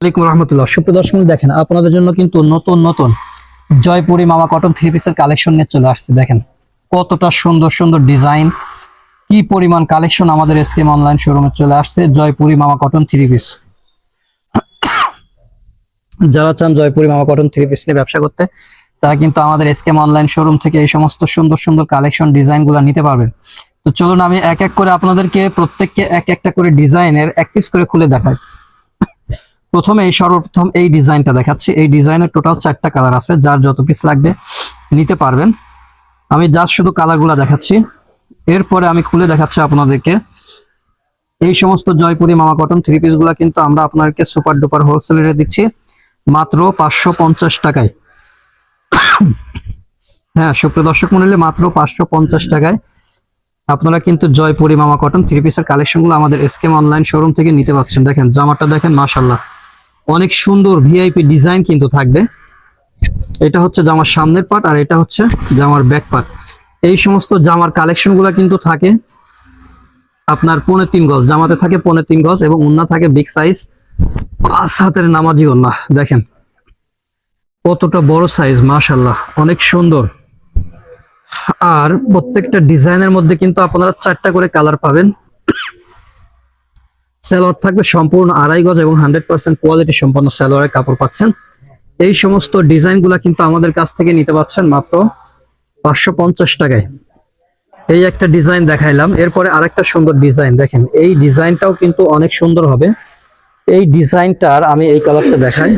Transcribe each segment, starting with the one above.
আলাইকুম দেখেন, আপনাদের জন্য কিন্তু নতুন নতুন জয়পুরি মামা কটন থ্রি পিসের কালেকশন নিয়ে চলে আসছে। দেখেন, কতটা সুন্দর সুন্দর ডিজাইন, কি পরিমাণ কালেকশন আমাদের এসকেম অনলাইন শোরুমে চলে আসছে, জয়পুরি মামা কটন থ্রি পিস। যারা চান জয়পুরি মামা কটন থ্রি পিস নিয়ে ব্যবসা করতে, তারা কিন্তু আমাদের এসকেম অনলাইন শোরুম থেকে এই সমস্ত সুন্দর সুন্দর কালেকশন ডিজাইনগুলা নিতে পারবেন। তো চলুন, আমি এক এক করে আপনাদেরকে প্রত্যেককে এক একটা করে ডিজাইনের এক পিস করে খুলে দেখাই। প্রথমে এই সর্বপ্রথম এই ডিজাইনটা দেখাচ্ছি। এই ডিজাইনের টোটাল চারটা কালার আছে, যার যত পিস লাগবে নিতে পারবেন। আমি জাস্ট শুধু কালারগুলো দেখাচ্ছি। এরপরে আমি খুলে দেখাচ্ছি আপনাদেরকে। এই সমস্ত জয়পুরি মামা কটন থ্রি পিসগুলা কিন্তু আমরা আপনাদেরকে সুপার ডুপার হোলসেল হোলসেলে দিচ্ছি মাত্র পাঁচশো পঞ্চাশ টাকায়। হ্যাঁ সুপ্রিয় দর্শক মন্ডলী, মাত্র পাঁচশো পঞ্চাশ টাকায়। আপনারা কিন্তু জয়পুরি মামা কটন থ্রি পিসের কালেকশনগুলো আমাদের এসকেম অনলাইন শোরুম থেকে নিতে পারছেন। দেখেন, জামাটা দেখেন মাশাল্লাহ অনেক সুন্দর ভিআইপি ডিজাইন কিন্তু থাকবে। এটা হচ্ছে জামার সামনের পার্ট আর এটা হচ্ছে জামার ব্যাক পার্ট এই সমস্ত জামার কালেকশনগুলা কিন্তু থাকে আপনার পৌনে তিন গজ। জামাতে থাকে পৌনে তিন গজ এবং উন্না থাকে বিগ সাইজ পাঁচ হাতের নামাজি ওন্না। দেখেন কতটা বড় সাইজ মাশাল্লাহ অনেক সুন্দর। আর প্রত্যেকটা ডিজাইনের মধ্যে কিন্তু আপনারা চারটা করে কালার পাবেন। সালোয়ার থাকবে সম্পূর্ণ আড়াই গজ এবং হান্ড্রেড পার্সেন্ট কোয়ালিটি সম্পন্ন সালোয়ারের কাপড় পাচ্ছেন। এই সমস্ত ডিজাইনগুলা কিন্তু আমাদের কাছ থেকে নিতে পারছেন মাত্র পাঁচশো পঞ্চাশ টাকায়। এই একটা ডিজাইন দেখাইলাম। এরপরে আরেকটা সুন্দর ডিজাইন দেখেন। এই ডিজাইনটাও কিন্তু অনেক সুন্দর হবে। এই ডিজাইনটার আমি এই কালারটা দেখাই।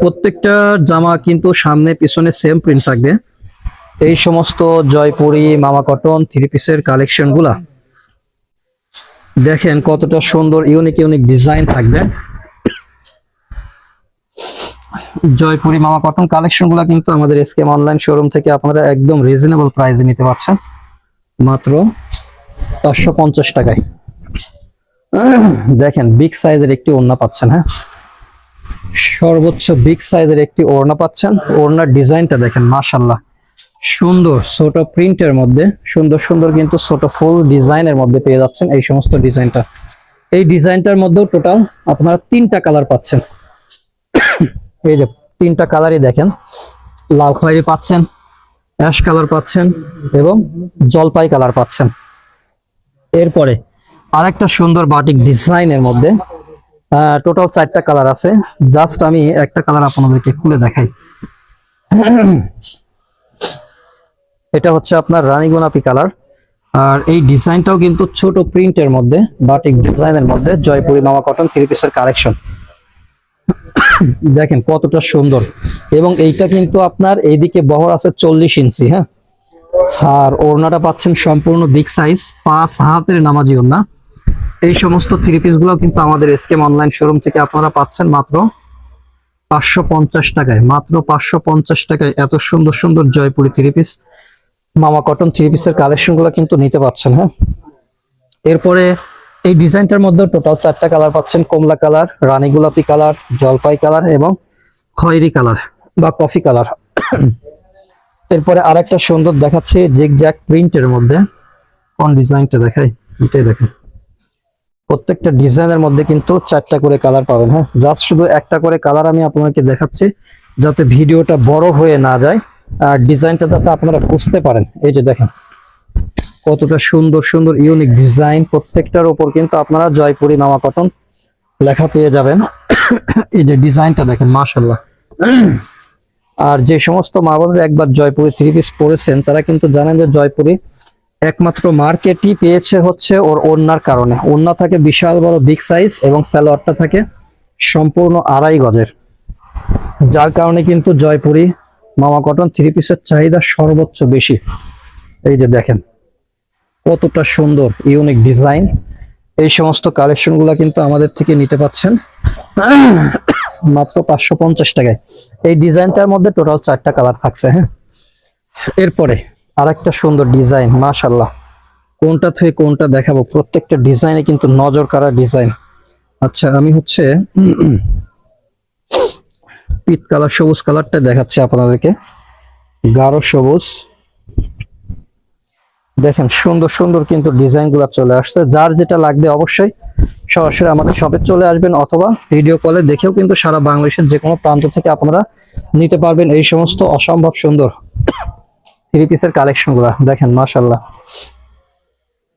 প্রত্যেকটা জামা কিন্তু সামনে, পিছনে সেম প্রিন্ট থাকবে। এই সমস্ত জয়পুরি, মামা কটন থ্রি পিসের কালেকশনগুলা। দেখেন কতটা সুন্দর ইউনিক ইউনিক ডিজাইন থাকবে। জয়পুরি মামা কটন কালেকশনগুলা কিন্তু আমাদের এসকেম অনলাইন শোরুম থেকে আপনারা একদম রিজনেবল প্রাইসে নিতে পারছেন। মাত্র পাঁচশো পঞ্চাশ টাকায়। দেখেন বিগ সাইজের একটি ওড়না পাচ্ছেন হ্যাঁ? সর্বোচ্চ বিগ সাইজের একটি ওড়না পাচ্ছেন। ওড়নার ডিজাইনটা দেখেন মাশাল্লাহ সুন্দর ছোট প্রিন্টের মধ্যে, সুন্দর সুন্দর কিন্তু ছোট ফুল ডিজাইনের মধ্যে পেয়ে যাচ্ছেন এই সমস্ত ডিজাইনটা। এই ডিজাইনটার মধ্যেও টোটাল আপনারা তিনটা কালার পাচ্ছেন। এই যে তিনটা কালারই দেখেন, লাল খয়েরি পাচ্ছেন, অ্যাশ কালার পাচ্ছেন এবং জলপাই কালার পাচ্ছেন। এরপরে আরেকটা সুন্দর বাটিক ডিজাইনের মধ্যে টোটাল চারটা কালার আছে। জাস্ট আমি একটা কালার আপনাদেরকে খুলে দেখাই। এটা হচ্ছে আপনার রানী গোলাপি কালার। আর এই ডিজাইনটাও কিন্তু ছোট প্রিন্টের মধ্যে, বাটিক ডিজাইনের মধ্যে, জয়পুরি মামা কটন থ্রি পিসের কালেকশন দেখেন কতটা সুন্দর। এবং এইটা কিন্তু আপনার এইদিকে বহর আছে চল্লিশ ইঞ্চি হ্যাঁ? আর ওড়নাটা পাচ্ছেন সম্পূর্ণ বিগ সাইজ পাঁচ হাতের নামাজি ওড়না। এই সমস্ত থ্রি পিসগুলো কিন্তু আমাদের এসকেম অনলাইন শোরুম থেকে আপনারা পাচ্ছেন মাত্র পাঁচশো পঞ্চাশ টাকায়। মাত্র পাঁচশো পঞ্চাশ টাকায় এত সুন্দর সুন্দর জয়পুরি থ্রি পিস মামা কটন থ্রি পিসের কালেকশনগুলো কিন্তু নিতে পারছেন হ্যাঁ? এরপরে এই ডিজাইনটার মধ্যে টোটাল চারটা কালার পাচ্ছেন, কমলা কালার রানী গোলাপি কালার জলপাই কালার এবং খয়েরি কালার বা কফি কালার এরপরে আরেকটা সুন্দর দেখাচ্ছে জিগ জ্যাক প্রিন্টের মধ্যে। কোন ডিজাইনটা দেখাই? এটাই দেখেন প্রত্যেকটা ডিজাইনের মধ্যে কিন্তু চারটা করে কালার পাবেন হ্যাঁ? জাস্ট শুধু একটা করে কালার আমি আপনাদেরকে দেখাচ্ছি, যাতে ভিডিওটা বড় হয়ে না যায়। আর ডিজাইনটা যাতে আপনারা বুঝতে পারেন। এই যে দেখেন, কতটা সুন্দর সুন্দর ইউনিক ডিজাইন প্রত্যেকটার উপর কিন্তু আপনারা জয়পুরি মামা কটন লেখা পেয়ে যাবেন। এই যে ডিজাইনটা দেখেন মাশাল্লাহ আর যে সমস্ত মা বোনেরা একবার জয়পুরি থ্রি পিস পরেছেন, তারা কিন্তু জানেন যে জয়পুরি একমাত্র মার্কেটই পেয়েছে হচ্ছে ওর ওড়নার কারণে। ওড়না থাকে বিশাল বড় বিগ সাইজ এবং সালোয়ারটা থাকে সম্পূর্ণ আড়াই গজের। যার কারণে কিন্তু জয়পুরি মামা কটন থ্রি পিসের চাহিদা সর্বোচ্চ বেশি। এই যে দেখেন, কতটা সুন্দর ইউনিক ডিজাইন এই সমস্ত কালেকশনগুলা কিন্তু আমাদের থেকে নিতে পাচ্ছেন মাত্র পাঁচশো পঞ্চাশ টাকায়। এই ডিজাইনটার মধ্যে টোটাল চারটা কালার থাকছে হ্যাঁ? এরপরে আরেকটা সুন্দর ডিজাইন মাশাল্লাহ কোনটা থেকে কোনটা দেখাবো? প্রত্যেকটা ডিজাইনে কিন্তু নজর কাড়া ডিজাইন আচ্ছা আমি হচ্ছে পিত কালার, সবুজ কালারটা দেখাচ্ছি আপনাদেরকে। গাঢ় সবুজ। দেখেন, সুন্দর সুন্দর কিন্তু ডিজাইনগুলা চলে আসছে। যার যেটা লাগবে অবশ্যই সরাসরি আমাদের শপে চলে আসবেন অথবা ভিডিও কলে দেখেও কিন্তু সারা বাংলাদেশের যে কোনো প্রান্ত থেকে আপনারা নিতে পারবেন এই সমস্ত অসম্ভব সুন্দর থ্রি পিসের কালেকশনগুলা দেখেন মাশাল্লাহ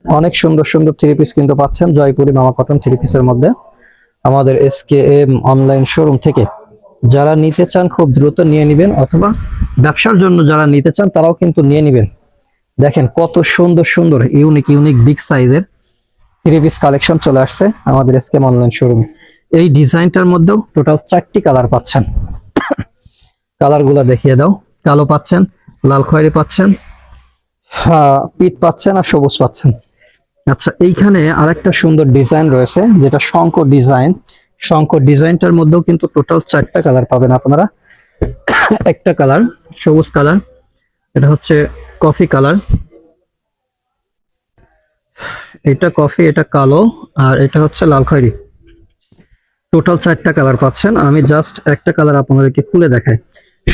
অনেক সুন্দর সুন্দর থ্রি পিস কিন্তু পাচ্ছেন জয়পুরি মামা কটন থ্রি পিসের মধ্যে। আমাদের এসকে এম অনলাইন শোরুম থেকে। যারা নিতে চান খুব দ্রুত নিয়ে নেবেন, অথবা ব্যবসার জন্য যারা নিতে চান তারাও কিন্তু নিয়ে নেবেন। দেখেন কত সুন্দর সুন্দর ইউনিক ইউনিক বিগ সাইজের থ্রি পিস কালেকশন চলে আসছে আমাদের এসকেম অনলাইন শোরুমে এই ডিজাইনটার মধ্যেও টোটাল চারটি কালার পাচ্ছেন। কালারগুলা দেখিয়ে দাও। কালো পাচ্ছেন, লাল খয়েরি পাচ্ছেন পিট পাচ্ছেন আর সবুজ পাচ্ছেন। আচ্ছা এইখানে আরেকটা সুন্দর ডিজাইন রয়েছে, যেটা শঙ্কর ডিজাইন শঙ্কর ডিজাইনটার মধ্যেও কিন্তু টোটাল চারটা কালার পাবেন আপনারা। একটা কালার সবুজ কালার এটা হচ্ছে কফি কালার এটা কফি এটা কালো, আর এটা হচ্ছে লাল খয়েরি। টোটাল চারটা কালার পাচ্ছেন। আমি জাস্ট একটা কালার আপনাদেরকে খুলে দেখাই।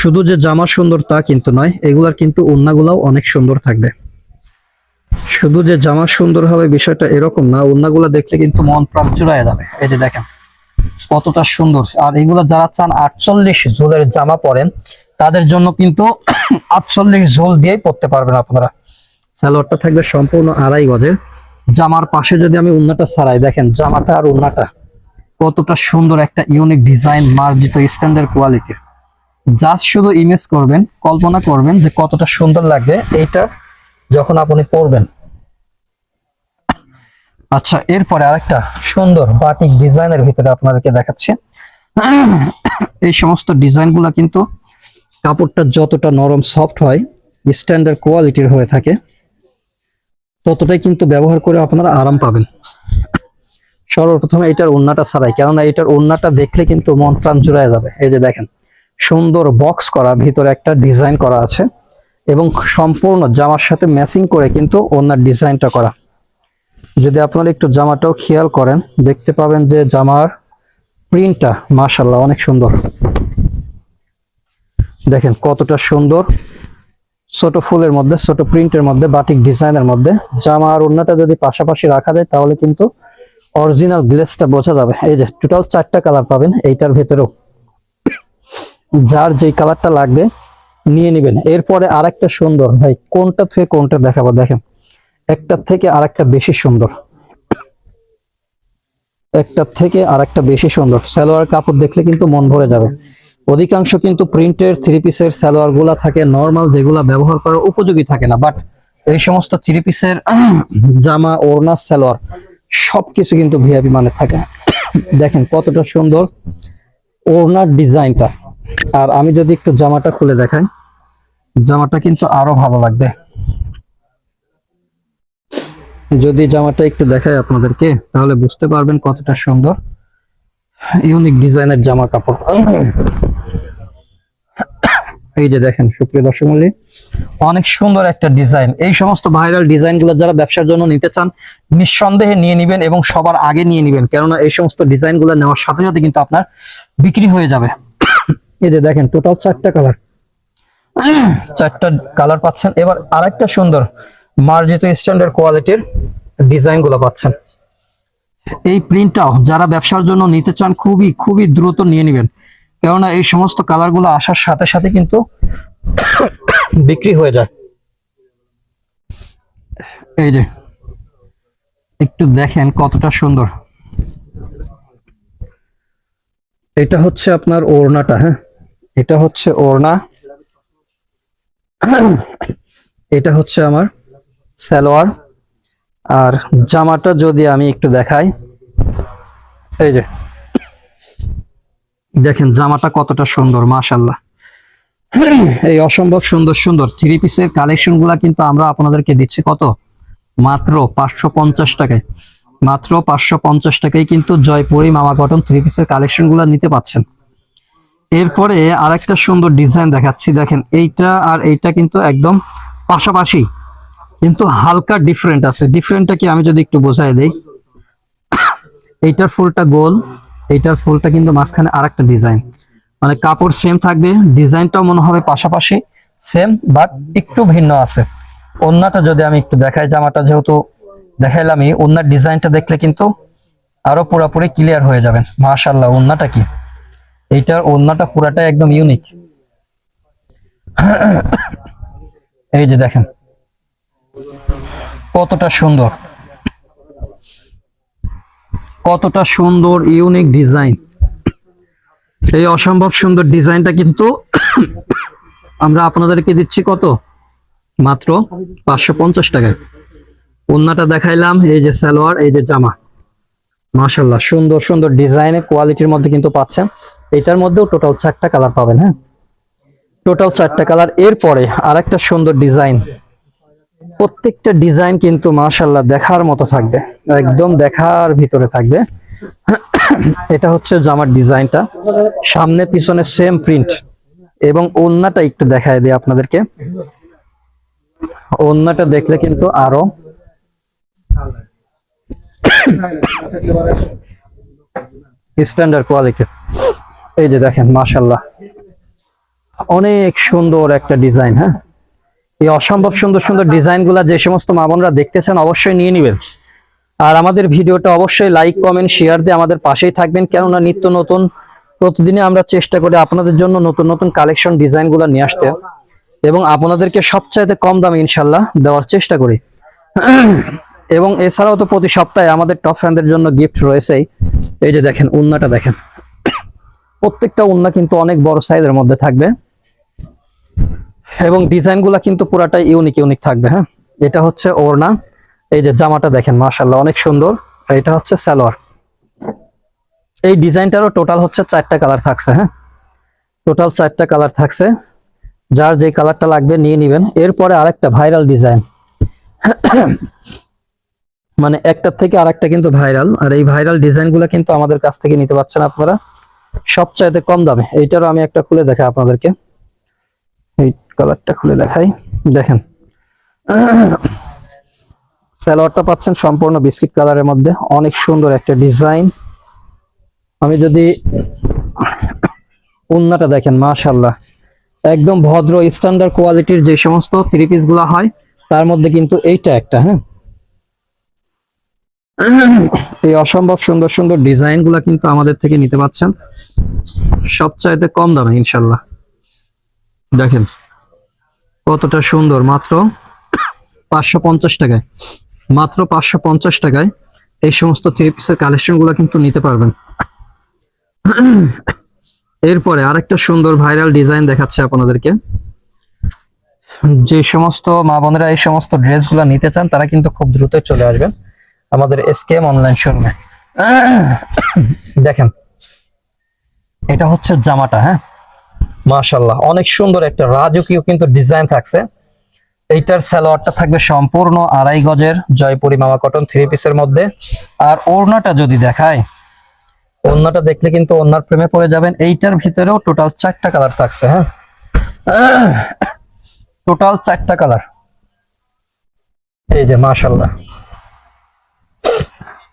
শুধু যে জামা সুন্দর তা কিন্তু নয়, এগুলার কিন্তু ওন্নাগুলাও অনেক সুন্দর থাকবে। শুধু যে জামা সুন্দর হবে বিষয়টা এরকম না ওন্নাগুলা দেখলে কিন্তু মন প্রাণ জুড়ায় যাবে। এই যে দেখেন কতটা সুন্দর। আর এগুলো যারা চান আটচল্লিশ জোলের জামা পরেন তাদের জন্য কিন্তু আটচল্লিশ জোল দিয়েই পরতে পারবেন আপনারা। সালোয়ারটা থাকবে সম্পূর্ণ আড়াই গজের। জামার পাশে যদি আমি উন্নাটা ছাড়াই দেখেন জামাটা আর উন্নাটা কতটা সুন্দর একটা ইউনিক ডিজাইন মার্জিত স্ট্যান্ডার্ড কোয়ালিটির জাস্ট শুধু ইমেজ করবেন কল্পনা করবেন যে কতটা সুন্দর লাগবে এইটা যখন আপনি পরবেন। আচ্ছা এরপরে আরেকটা সুন্দর বাটিক ডিজাইনের ভিতরে আপনাদেরকে দেখাচ্ছি। এই সমস্ত ডিজাইনগুলো কিন্তু কাপড়টা যতটা নরম সফট হয় স্ট্যান্ডার্ড কোয়ালিটির হয়ে থাকে, ততটাই কিন্তু ব্যবহার করে আপনারা আরাম পাবেন। সর্বপ্রথমে এটার ওন্নাটা ছাড়াই, কেননা এটার ওন্নাটা দেখলে কিন্তু মন প্রাণ জুড়ায় যাবে। এই যে দেখেন, সুন্দর বক্স করা, ভিতরে একটা ডিজাইন করা আছে, এবং সম্পূর্ণ জামার সাথে ম্যাচিং করে কিন্তু ওনার ডিজাইনটা করা। যদি আপনারা একটু জামাটাও খেয়াল করেন, দেখতে পাবেন যে জামার প্রিন্টটা মাশাল্লাহ অনেক সুন্দর। দেখেন কতটা সুন্দর। ছোট ফুলের মধ্যে, ছোট প্রিন্টের মধ্যে বাটিক ডিজাইনের মধ্যে। জামা আর ওড়নাটা যদি পাশাপাশি রাখা যায়, তাহলে কিন্তু অরিজিনাল গ্লেসটা বোঝা যাবে। এই যে টোটাল চারটা কালার পাবেন, এইটার ভেতরেও। যার যেই কালারটা লাগবে, নিয়ে নেবেন। এরপরে আরেকটা সুন্দর, ভাই, কোনটা থেকে কোনটা দেখাবো, দেখেন। একটা থেকে আরেকটা বেশি সুন্দর। একটার থেকে আর একটা বেশি সুন্দর। সালোয়ার কাপড় দেখলে কিন্তু মন ভরে যাবে। অধিকাংশ কিন্তু প্রিন্টের থ্রি পিসের সালোয়ারগুলা থাকে নর্মাল যেগুলা ব্যবহার করার উপযোগী থাকে না। বাট এই সমস্ত থ্রি পিসের জামা, ওড়না, সালোয়ার, সবকিছু কিন্তু ভিআইপি মানে থাকে। দেখেন কতটা সুন্দর ওড়নার ডিজাইনটা। আর আমি যদি একটু জামাটা খুলে দেখাই, জামাটা কিন্তু আরও ভালো লাগবে। যদি জামাটা একটু দেখাই আপনাদেরকে তাহলে বুঝতে পারবেন কতটা সুন্দর ইউনিক ডিজাইনের জামা কাপড়। এই যে দেখেন সুপ্রিয় দর্শক মণ্ডলী, অনেক সুন্দর একটা ডিজাইন। এই সমস্ত ভাইরাল ডিজাইনগুলো যারা ব্যবসার জন্য নিতে চান নিঃসন্দেহে নিয়ে নেবেন এবং সবার আগে নিয়ে নেবেন। কেননা এই সমস্ত ডিজাইনগুলো নেওয়ার সাথে সাথে কিন্তু আপনার বিক্রি হয়ে যাবে। এই যে দেখেন টোটাল চারটা কালার চারটা কালার পাচ্ছেন। এবার আরেকটা সুন্দর মার্জিত স্ট্যান্ডার্ড কোয়ালিটির ডিজাইনগুলো পাচ্ছেন। এই প্রিন্টটাও যারা ব্যবসার জন্য নিতে চান, খুবই খুবই দ্রুত নিয়ে নেবেন। কেননা এই সমস্ত কালারগুলো আসার সাথে সাথে কিন্তু বিক্রি হয়ে যায়। এই যে, একটু দেখেন কতটা সুন্দর। এটা হচ্ছে আপনার ওড়নাটা হ্যাঁ? এটা হচ্ছে ওড়না। এটা হচ্ছে আমার সালোয়ার। আর জামাটা যদি আমি একটু দেখাই, এই যে, দেখেন জামাটা কতটা সুন্দর মাশাল্লাহ এই অসম্ভব সুন্দর সুন্দর থ্রি পিসের কালেকশনগুলা কিন্তু আমরা আপনাদেরকে দিচ্ছি কত? মাত্র পাঁচশো পঞ্চাশ টাকায়। মাত্র পাঁচশো পঞ্চাশ টাকায় কিন্তু জয়পুরি মামা কটন থ্রি পিসের কালেকশনগুলা নিতে পাচ্ছেন। এরপরে আর একটা সুন্দর ডিজাইন দেখাচ্ছি, দেখেন এইটা আর এইটা কিন্তু একদম পাশাপাশি কিন্তু হালকা ডিফারেন্ট আছে। ডিফারেন্টটা কি আমি যদি একটু বোঝাই দেই? এইটার ফুলটা গোল, এইটার ফুলটা কিন্তু মাঝখানে আরেকটা ডিজাইন মানে কাপড় সেম থাকবে ডিজাইনটাও মনে হবে পাশাপাশি সেম বাট একটু ভিন্ন আছে। ওন্নাটা যদি আমি একটু দেখাই, জামাটা যেহেতু দেখাইলামই, ওন্নার ডিজাইনটা দেখলে কিন্তু আরও পুরোপুরি ক্লিয়ার হয়ে যাবেন। মাশাল্লাহ ওন্নাটা কি? এইটার ওন্নাটা পুরাটা একদম ইউনিক এই যে দেখেন কতটা সুন্দর? কতটা সুন্দর ইউনিক ডিজাইন এই অসম্ভব সুন্দর ডিজাইনটা কিন্তু আমরা আপনাদেরকে দিচ্ছি কত? মাত্র পাঁচশো পঞ্চাশ টাকায়। ওন্নাটা দেখাইলাম, এই যে সালোয়ার, এই যে জামা। মাশাল্লাহ সুন্দর সুন্দর ডিজাইনের কোয়ালিটির মধ্যে কিন্তু পাচ্ছেন। এটার মধ্যেও টোটাল চারটা কালার পাবেন হ্যাঁ? টোটাল চারটা কালার এরপরে আর একটা সুন্দর ডিজাইন প্রত্যেকটা ডিজাইন কিন্তু মাশাল্লাহ দেখার মতো থাকবে, একদম দেখার ভিতরে থাকবে। এটা হচ্ছে জামার ডিজাইনটা, সামনে পিছনে সেম প্রিন্ট এবং ওন্নাটা একটু দেখায় দিই আপনাদেরকে। ওন্নাটা দেখলে কিন্তু আরও স্ট্যান্ডার্ড কোয়ালিটি এই যে দেখেন মাশাল্লাহ অনেক সুন্দর একটা ডিজাইন হ্যাঁ? এই অসম্ভব সুন্দর সুন্দর ডিজাইনগুলা যে সমস্ত মা বোনরা দেখতেছেন অবশ্যই নিয়ে নেবেন। আর আমাদের ভিডিওটা অবশ্যই লাইক কমেন্ট শেয়ার দিয়ে আমাদের পাশেই থাকবেন। কেননা নিত্য নতুন প্রতিদিনই আমরা চেষ্টা করি আপনাদের জন্য নতুন নতুন কালেকশন ডিজাইনগুলা নিয়ে আসতে। এবং আপনাদেরকে সবচাইতে কম দামে ইনশাল্লাহ দেওয়ার চেষ্টা করি। এবং এছাড়াও তো প্রতি সপ্তাহে আমাদের টপ ফ্যানদের জন্য গিফট রয়েছেই। এই যে দেখেন উন্নাটা দেখেন। প্রত্যেকটা উন্না কিন্তু অনেক বড় সাইজের মধ্যে থাকবে। এবং ডিজাইনগুলা কিন্তু পুরাটাই ইউনিক ইউনিক থাকবে হ্যাঁ? এটা হচ্ছে ওড়না। এই যে জামাটা দেখেন মাশাল্লাহ অনেক সুন্দর। এটা হচ্ছে সালোয়ার। এই ডিজাইনটারও টোটাল হচ্ছে চারটা কালার থাকছে হ্যাঁ? টোটাল চারটা কালার থাকছে। যার যে কালারটা লাগবে নিয়ে নিবেন। এরপরে আরেকটা ভাইরাল ডিজাইন মানে একটার থেকে আরেকটা কিন্তু ভাইরাল আর এই ভাইরাল ডিজাইনগুলো কিন্তু আমাদের কাছ থেকে নিতে পারছেন আপনারা। সবচাইতে কম দামে। এইটারও আমি একটা খুলে দেখাই আপনাদেরকে। কালারটা খুলে দেখাই। দেখেন। সালোয়ারটা পাচ্ছেন সম্পূর্ণ বিস্কিট কালারের মধ্যে। অনেক সুন্দর একটা ডিজাইন। আমি যদি উন্নাটা দেখেন মাশাল্লাহ একদম ভদ্র স্ট্যান্ডার্ড কোয়ালিটির যে সমস্ত থ্রি পিসগুলা হয়, তার মধ্যে কিন্তু এইটা একটা হ্যাঁ? এই অসম্ভব সুন্দর সুন্দর ডিজাইনগুলা কিন্তু আমাদের থেকে নিতে পাচ্ছেন। সবচাইতে কম দামে ইনশাল্লাহ দেখেন। কতটা সুন্দর? মাত্র পাঁচশো পঞ্চাশ টাকায়। মাত্র পাঁচশো পঞ্চাশ টাকায় এই সমস্ত থ্রি পিসের কালেকশনগুলা কিন্তু নিতে পারবেন। এরপরে আরেকটা সুন্দর ভাইরাল ডিজাইন দেখাচ্ছে আপনাদেরকে। যে সমস্ত মা বোনেরা এই সমস্ত ড্রেসগুলা নিতে চান, তারা কিন্তু খুব দ্রুত চলে আসবেন আমাদের এসকেএম অনলাইন শোরুমে দেখেন, এটা হচ্ছে জামাটা হ্যাঁ? মাশাল্লাহ অনেক সুন্দর একটা রাজকীয় কিন্তু ডিজাইন থাকছে। এইটার সালোয়ারটা থাকবে সম্পূর্ণ আড়াই গজের জয়পুরি মামা কটন থ্রি পিসের মধ্যে। আর ওড়নাটা যদি দেখায় ওড়নাটা দেখলে কিন্তু ওড়নার প্রেমে পড়ে যাবেন। এইটার ভিতরেও টোটাল চারটা কালার থাকছে হ্যাঁ? টোটাল চারটা কালার। এই যে মাশাল্লাহ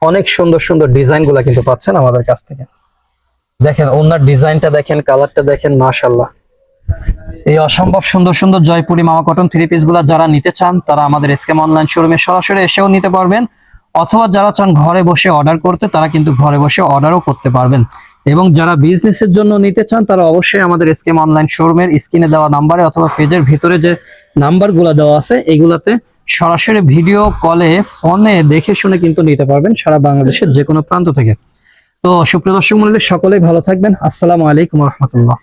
অনেক সুন্দর সুন্দর ডিজাইনগুলা কিন্তু পাচ্ছেন আমাদের কাছ থেকে। দেখেন, ওনার ডিজাইনটা দেখেন, কালারটা দেখেন মাশাল্লাহ এই অসম্ভব সুন্দর সুন্দর জয়পুরি মামা কটন থ্রি পিসগুলা যারা নিতে চান, তারা আমাদের এসকেম অনলাইন শোরুমে সরাসরি এসেও নিতে পারবেন। অথবা যারা চান ঘরে বসে অর্ডার করতে, তারা কিন্তু ঘরে বসে অর্ডারও করতে পারবেন। এবং যারা বিজনেসের জন্য নিতে চান, তারা অবশ্যই আমাদের এসকেম অনলাইন শোরুমের স্ক্রিনে দেওয়া নাম্বারে অথবা পেজের ভিতরে যে নাম্বারগুলো দেওয়া আছে, এগুলাতে সরাসরি ভিডিও কলে ফোনে দেখে শুনে কিন্তু নিতে পারবেন সারা বাংলাদেশের যে কোনো প্রান্ত থেকে। তো সুপ্রিয় দর্শক মন্ডলী সকলেই ভালো থাকবেন। আসসালামু আলাইকুম রহমতুল্লাহ।